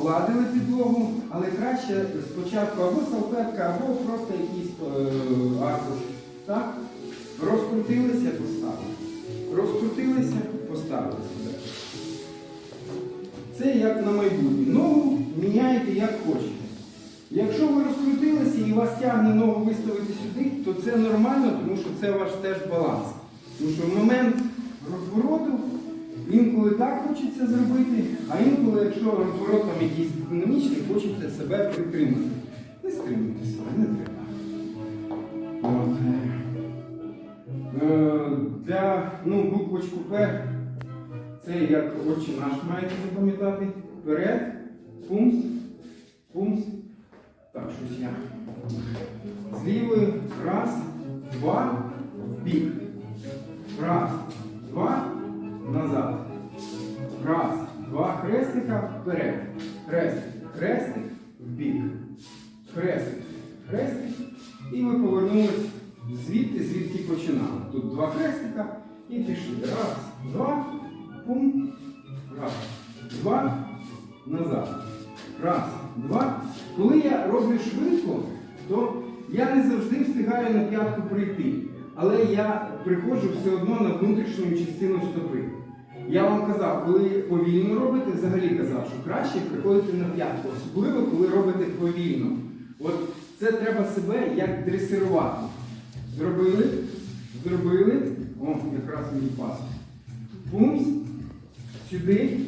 погладили підлогу, але краще спочатку або салфетка, або просто якийсь е, аркуш. Так? Розкрутилися, поставили. Розкрутилися, поставили. Це як на майбутнє. Ногу міняєте як хочете. Якщо ви розкрутилися і вас тягне ногу виставити сюди, то це нормально, тому що це ваш теж баланс. Тому що в момент розвороту інколи так хочеться зробити, а інколи, якщо розворот там якийсь динамічний, хочеться себе притримати. Не стримуйте себе, не треба. От. Е, Для ну, буквочку П це як отче наш маєте запам'ятати. Вперед, пумс, пумс. Так, щось я. З. Раз, два, бік. Раз, два, назад. Раз, два, хрестика, вперед. Хрестик, хрестик, в бік. Хрестик, хрестик. І ви повернулись звідти, звідки починали. Тут два хрестика і пішли. Раз, два, пум. Раз, два, назад. Раз, два. Коли я роблю швидко, то я не завжди встигаю на п'ятку прийти. Але я приходжу все одно на внутрішню частину стопи. Я вам казав, коли повільно робите, взагалі казав, що краще приходити на п'ятку, особливо коли робите повільно. От це треба себе як дресирувати. Зробили, зробили. О, якраз мій пас. Пумс, сюди,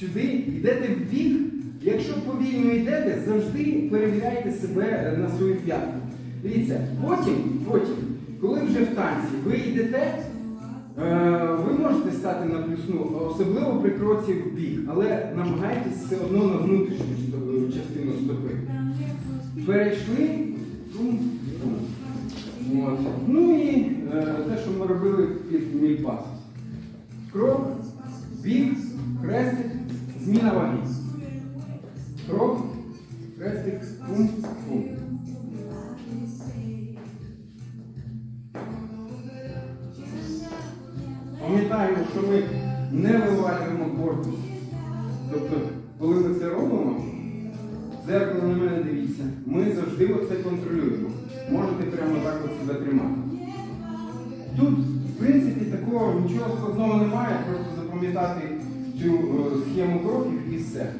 сюди, йдете в бік. Якщо повільно йдете, завжди перевіряйте себе на свою п'ятку. Дивіться, потім, потім, коли вже в танці ви йдете, е, ви можете стати на плюсну, особливо при кроці в бік, але намагайтесь все одно на внутрішню частину стопи. Перейшли. От. Ну і е, те, що ми робили під мій пас. Крок, бік, хрестик, зміна ваги. Крок, хрестик, пум, Пам'ятаємо, що ми не вивалюємо корпус. Тобто, коли ми це робимо, дзеркало на мене дивіться, ми завжди оце контролюємо. Можете прямо так от себе тримати. Тут, в принципі, такого нічого складного немає, просто запам'ятати цю е, схему кроків і все.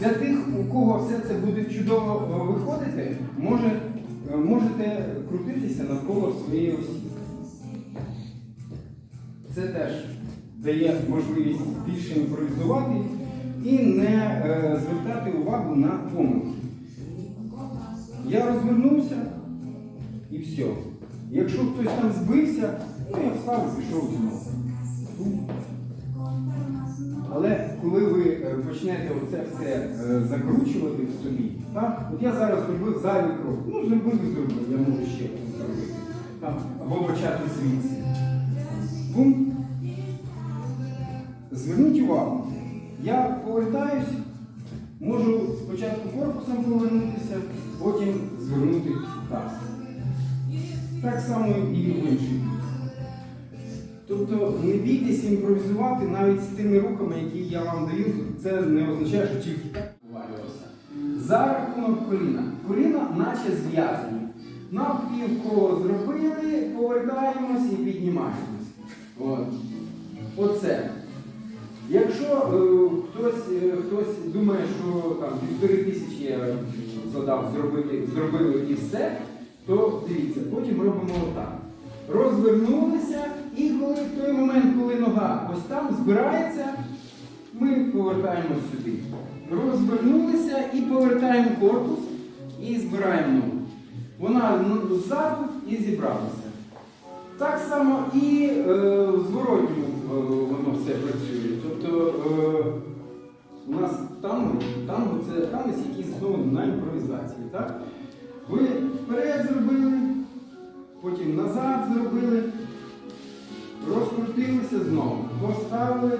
Для тих, у кого все це буде чудово е, виходити, може, можете крутитися навколо своєї осі. Це теж дає можливість більше імпровізувати і не е, звертати увагу на помилки. Я розвернувся і все. Якщо хтось там збився, ну я встав і пішов знову. Але коли ви е, почнете оце все е, закручувати в собі, так? от я зараз зробив зайвий крок. Ну, зробив і зробив, я можу ще зробити. Так? Або почати звідси. Бум. Зверніть увагу, я повертаюсь, можу спочатку корпусом повернутися, потім звернути таз. Так само і в інший бік. Тобто не бійтесь імпровізувати навіть з тими рухами, які я вам даю, це не означає, що тільки так повалювався. За рахунок коліна. Коліна наче зв'язані. Навпівколо зробили, повертаємось і піднімаємось. От. Оце. Якщо е, хтось, е, хтось думає, що там півтори тисячі я задав, зробили, зробили і все, то дивіться, потім робимо отак. Розвернулися, і коли в той момент, коли нога ось там збирається, ми повертаємось сюди. Розвернулися і повертаємо корпус і збираємо ногу. Вона ну, ззаду і зібралася. Так само і е, в зворотньому е, воно все працює. Тобто е, у нас там, там це танець, який заснований на імпровізації. Так? Ви вперед зробили, потім назад зробили, розкрутилися знову, поставили,